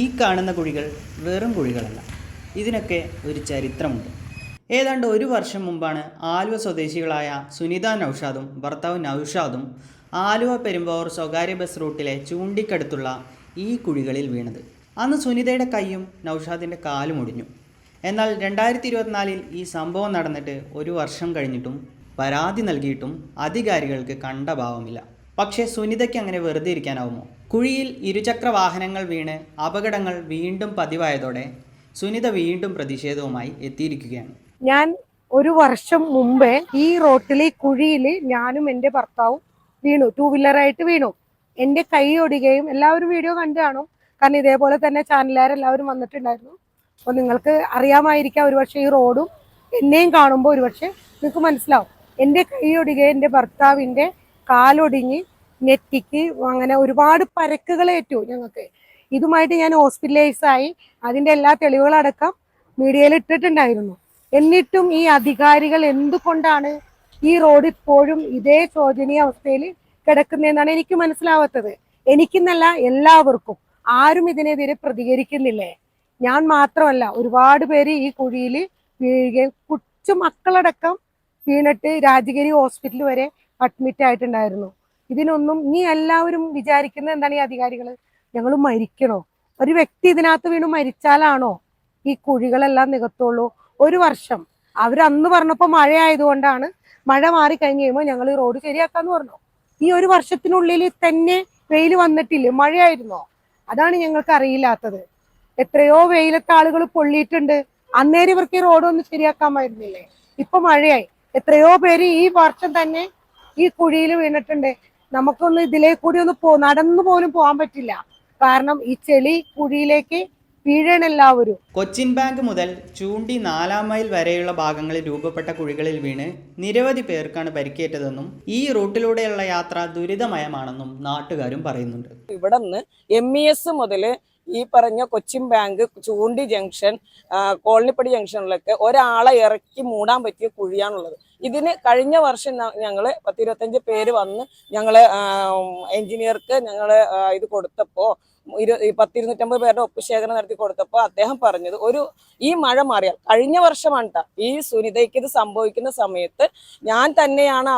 ഈ കാണുന്ന കുഴികൾ വെറും കുഴികളല്ല. ഇതിനൊക്കെ ഒരു ചരിത്രമുണ്ട്. ഏതാണ്ട് ഒരു വർഷം മുമ്പാണ് ആലുവ സ്വദേശികളായ സുനിത നൌഷാദും ഭർത്താവ് നൌഷാദും ആലുവ പെരുമ്പാവൂർ സ്വകാര്യ ബസ് റൂട്ടിലെ ചൂണ്ടിക്കടുത്തുള്ള ഈ കുഴികളിൽ വീണത്. അന്ന് സുനിതയുടെ കൈയും നൌഷാദിന്റെ കാലും ഒടിഞ്ഞു. എന്നാൽ രണ്ടായിരത്തി ഇരുപത്തിനാലിൽ ഈ സംഭവം നടന്നിട്ട് ഒരു വർഷം കഴിഞ്ഞിട്ടും പരാതി നൽകിയിട്ടും അധികാരികൾക്ക് കണ്ട ഭാവമില്ല. പക്ഷേ സുനിതയ്ക്ക് അങ്ങനെ വെറുതെ ഇരിക്കാനാവുമോ? കുഴിയിൽ ഇരുചക്ര വാഹനങ്ങൾ വീണ് അപകടങ്ങൾ വീണ്ടും പതിവായതോടെ സുനിത വീണ്ടും പ്രതിഷേധവുമായി എത്തിയിരിക്കുകയാണ്. ഞാൻ ഒരു വർഷം മുമ്പേ ഈ റോട്ടിൽ ഈ കുഴിയിൽ ഞാനും എന്റെ ഭർത്താവും വീണു. ടൂ വീലറായിട്ട് വീണു. എന്റെ കൈ ഒടുകയും എല്ലാവരും വീഡിയോ കണ്ടു കാണും. കാരണം ഇതേപോലെ തന്നെ ചാനലുകാരെല്ലാവരും വന്നിട്ടുണ്ടായിരുന്നു. അപ്പോൾ നിങ്ങൾക്ക് അറിയാമായിരിക്കാം ഒരുപക്ഷെ ഈ റോഡും എന്നെയും കാണുമ്പോൾ ഒരുപക്ഷെ നിങ്ങൾക്ക് മനസ്സിലാവും. എന്റെ കൈ ഒടിയുകയും എന്റെ ഭർത്താവിന്റെ കാലൊടിഞ്ഞ് നെറ്റിക്ക് അങ്ങനെ ഒരുപാട് പരക്കുകളേറ്റു ഞങ്ങൾക്ക്. ഇതുമായിട്ട് ഞാൻ ഹോസ്പിറ്റലൈസ് ആയി. അതിന്റെ എല്ലാ തെളിവുകളടക്കം മീഡിയയിൽ ഇട്ടിട്ടുണ്ടായിരുന്നു. എന്നിട്ടും ഈ അധികാരികൾ എന്തുകൊണ്ടാണ് ഈ റോഡ് ഇപ്പോഴും ഇതേ ശോചനീയ അവസ്ഥയിൽ കിടക്കുന്നതെന്നാണ് എനിക്ക് മനസ്സിലാവാത്തത്. എനിക്കെന്നല്ല എല്ലാവർക്കും ആരും ഇതിനെതിരെ പ്രതികരിക്കുന്നില്ലേ? ഞാൻ മാത്രമല്ല ഒരുപാട് പേര് ഈ കുഴിയിൽ വീഴുകയും കൊച്ചു മക്കളടക്കം വീണിട്ട് രാജഗിരി ഹോസ്പിറ്റൽ വരെ അഡ്മിറ്റ് ആയിട്ടുണ്ടായിരുന്നു. ഇതിനൊന്നും ഇനി എല്ലാവരും വിചാരിക്കുന്നത് എന്താണ് ഈ അധികാരികൾ ഞങ്ങൾ മരിക്കണോ? ഒരു വ്യക്തി ഇതിനകത്ത് വീണ് മരിച്ചാലാണോ ഈ കുഴികളെല്ലാം നികത്തുള്ളൂ? ഒരു വർഷം. അവർ അന്ന് പറഞ്ഞപ്പോൾ മഴ ആയതുകൊണ്ടാണ് മഴ മാറി കഴിഞ്ഞ് കഴിയുമ്പോൾ ഞങ്ങൾ ഈ റോഡ് ശരിയാക്കാന്ന് പറഞ്ഞു. ഈ ഒരു വർഷത്തിനുള്ളിൽ തന്നെ വെയിൽ വന്നിട്ടില്ലേ? മഴയായിരുന്നോ? അതാണ് ഞങ്ങൾക്ക് അറിയില്ലാത്തത്. എത്രയോ വെയിലത്തെ ആളുകൾ പൊള്ളിയിട്ടുണ്ട്. അന്നേരം ഇവർക്ക് ഈ റോഡ് ഒന്ന് ശരിയാക്കാമായിരുന്നില്ലേ? ഇപ്പൊ മഴയായി. എത്രയോ പേര് ഈ വർഷം തന്നെ ഈ കുഴിയിൽ വീണിട്ടുണ്ട്. നമുക്കൊന്ന് ഇതിലേ കൂടി ഒന്ന് പോ നടന്നു പോലും പോകാൻ പറ്റില്ല. കാരണം ഈ ചെളി കുഴിയിലേക്ക് വീഴണെല്ലാവരും കൊച്ചിൻ ബാങ്ക് മുതൽ ചൂണ്ടി നാലാം മൈൽ വരെയുള്ള ഭാഗങ്ങളിൽ രൂപപ്പെട്ട കുഴികളിൽ വീണ് നിരവധി പേർക്കാണ് പരിക്കേറ്റതെന്നും ഈ റൂട്ടിലൂടെയുള്ള യാത്ര ദുരിതമയമാണെന്നും നാട്ടുകാരും പറയുന്നുണ്ട്. ഇവിടെ നിന്ന് എം ഇ എസ് മുതൽ ഈ പറഞ്ഞ കൊച്ചിൻ ബാങ്ക് ചൂണ്ടി ജംഗ്ഷൻ കോളനിപ്പടി ജംഗ്ഷനിലൊക്കെ ഒരാളെ ഇറക്കി മൂടാൻ പറ്റിയ കുഴിയാണുള്ളത്. ഇതിന് കഴിഞ്ഞ വർഷം ഞങ്ങൾ പത്തിരുപത്തഞ്ച് പേര് വന്ന് ഞങ്ങൾ എഞ്ചിനീയർക്ക് ഞങ്ങൾ ഇത് കൊടുത്തപ്പോ ഇരു പത്തിരുന്നൂറ്റമ്പത് പേരുടെ ഒപ്പ് ശേഖരം നടത്തി കൊടുത്തപ്പോൾ അദ്ദേഹം പറഞ്ഞത് ഒരു ഈ മഴ മാറിയാൽ കഴിഞ്ഞ വർഷമാണ് ഈ സുനിതയ്ക്ക് ഇത് സംഭവിക്കുന്ന സമയത്ത് ഞാൻ തന്നെയാണ്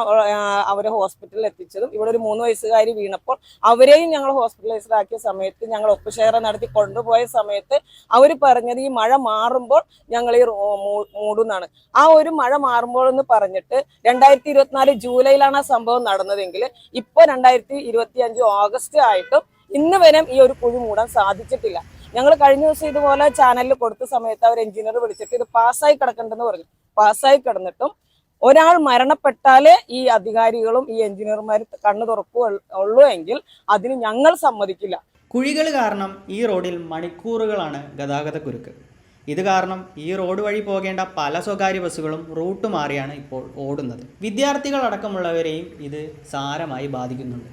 അവരെ ഹോസ്പിറ്റലിൽ എത്തിച്ചതും. ഇവിടെ ഒരു മൂന്ന് വയസ്സുകാരി വീണപ്പോൾ അവരെയും ഞങ്ങൾ ഹോസ്പിറ്റലൈസ്ഡ് ആക്കിയ സമയത്ത് ഞങ്ങൾ ഒപ്പ് ശേഖരം നടത്തി കൊണ്ടുപോയ സമയത്ത് അവർ പറഞ്ഞത് ഈ മഴ മാറുമ്പോൾ ഞങ്ങൾ ഈ മൂടുന്നാണ്. ആ ഒരു മഴ മാറുമ്പോൾ എന്ന് പറഞ്ഞിട്ട് രണ്ടായിരത്തി ഇരുപത്തിനാല് ജൂലൈയിലാണ് ആ സംഭവം നടന്നതെങ്കിൽ ഇപ്പൊ രണ്ടായിരത്തി ഇരുപത്തി അഞ്ച് ഓഗസ്റ്റ് ആയിട്ടും ഇന്ന് വരെ ഈ ഒരു കുഴി മൂടാൻ സാധിച്ചിട്ടില്ല. ഞങ്ങൾ കഴിഞ്ഞ ദിവസം ഇതുപോലെ ചാനലിൽ കൊടുത്ത സമയത്ത് അവർ എഞ്ചിനീയർ വിളിച്ചിട്ട് ഇത് പാസ്സായി കിടക്കണ്ടെന്ന് പറഞ്ഞു. പാസ്സായി കിടന്നിട്ടും ഒരാൾ മരണപ്പെട്ടാലേ ഈ അധികാരികളും ഈ എഞ്ചിനീയർമാർ കണ്ണു തുറക്കു ഉള്ളൂ എങ്കിൽ അതിന് ഞങ്ങൾ സമ്മതിക്കില്ല. കുഴികൾ കാരണം ഈ റോഡിൽ മണിക്കൂറുകളാണ് ഗതാഗത കുരുക്ക്. ഇത് കാരണം ഈ റോഡ് വഴി പോകേണ്ട പല സ്വകാര്യ ബസ്സുകളും റൂട്ട് മാറിയാണ് ഇപ്പോൾ ഓടുന്നത്. വിദ്യാർത്ഥികൾ അടക്കമുള്ളവരെയും ഇത് സാരമായി ബാധിക്കുന്നുണ്ട്.